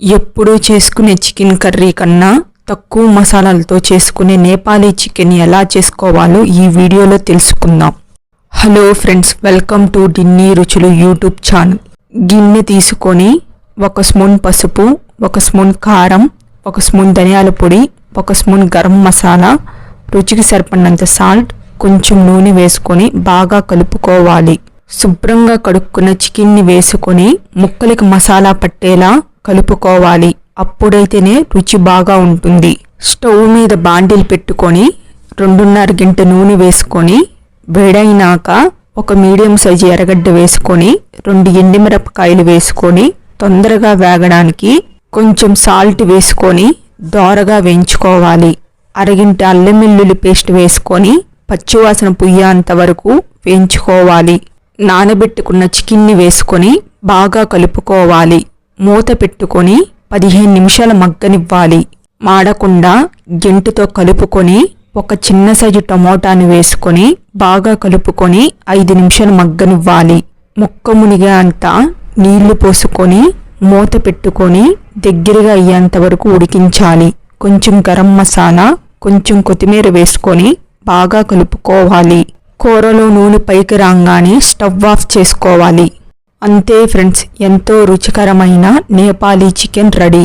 ఎప్పుడూ చేసుకునే chicken curry కన్నా తక్కువ మసాలాలతో చేసుకునే నేపాలీ చికెన్ ఎలా చేసుకోవాలో ఈ వీడియోలో తెలుసుకుందాం. హలో ఫ్రెండ్స్ వెల్కమ్ టు డిన్నీ రుచులు యూట్యూబ్ ఛానల్. గిన్నె తీసుకొని ఒక స్పూన్ పసుపు ఒక స్పూన్ కారం ఒక స్పూన్ ధనియాల పొడి ఒక స్పూన్ గరం మసాలా రుచికి సరిపడినంత సాల్ట్ కొంచెం నూనె వేసుకొని బాగా కలుపుకోవాలి. శుభ్రంగా కడుక్కున్న చికెన్ని వేసుకొని ముక్కలకి మసాలా పట్టేలా కలుపుకోవాలి. అప్పుడైతేనే రుచి బాగా ఉంటుంది. స్టవ్ మీద బాండిల్ పెట్టుకొని రెండున్నర గంట నూనె వేసుకొని వేడైనాక ఒక మీడియం సైజు ఎర్రగడ్డ వేసుకొని రెండు ఎండిమిరపకాయలు వేసుకొని తొందరగా వేగడానికి కొంచెం సాల్ట్ వేసుకొని దోరగా వేయించుకోవాలి. అరగింట అల్లం వెల్లుల్లి పేస్ట్ వేసుకొని పచ్చివాసన పుయ్యేంత వరకు వేయించుకోవాలి. నానబెట్టుకున్న చికెన్ని వేసుకొని బాగా కలుపుకోవాలి. మూత పెట్టుకొని పదిహేను నిమిషాల మగ్గనివ్వాలి. మాడకుండా గెంటుతో కలుపుకొని ఒక చిన్న సైజు టమోటాని వేసుకొని బాగా కలుపుకొని ఐదు నిమిషాలు మగ్గనివ్వాలి. ముక్క మునిగే అంతా నీళ్ళు పోసుకొని మూత పెట్టుకొని దగ్గరగా అయ్యేంత వరకు ఉడికించాలి. కొంచెం గరం మసాలా కొంచెం కొత్తిమీర వేసుకొని బాగా కలుపుకోవాలి. కూరలో నూనె పైకి రాగానే స్టవ్ ఆఫ్ చేసుకోవాలి. అంతే ఫ్రెండ్స్ ఎంతో రుచికరమైన నేపాలీ చికెన్ రెడీ.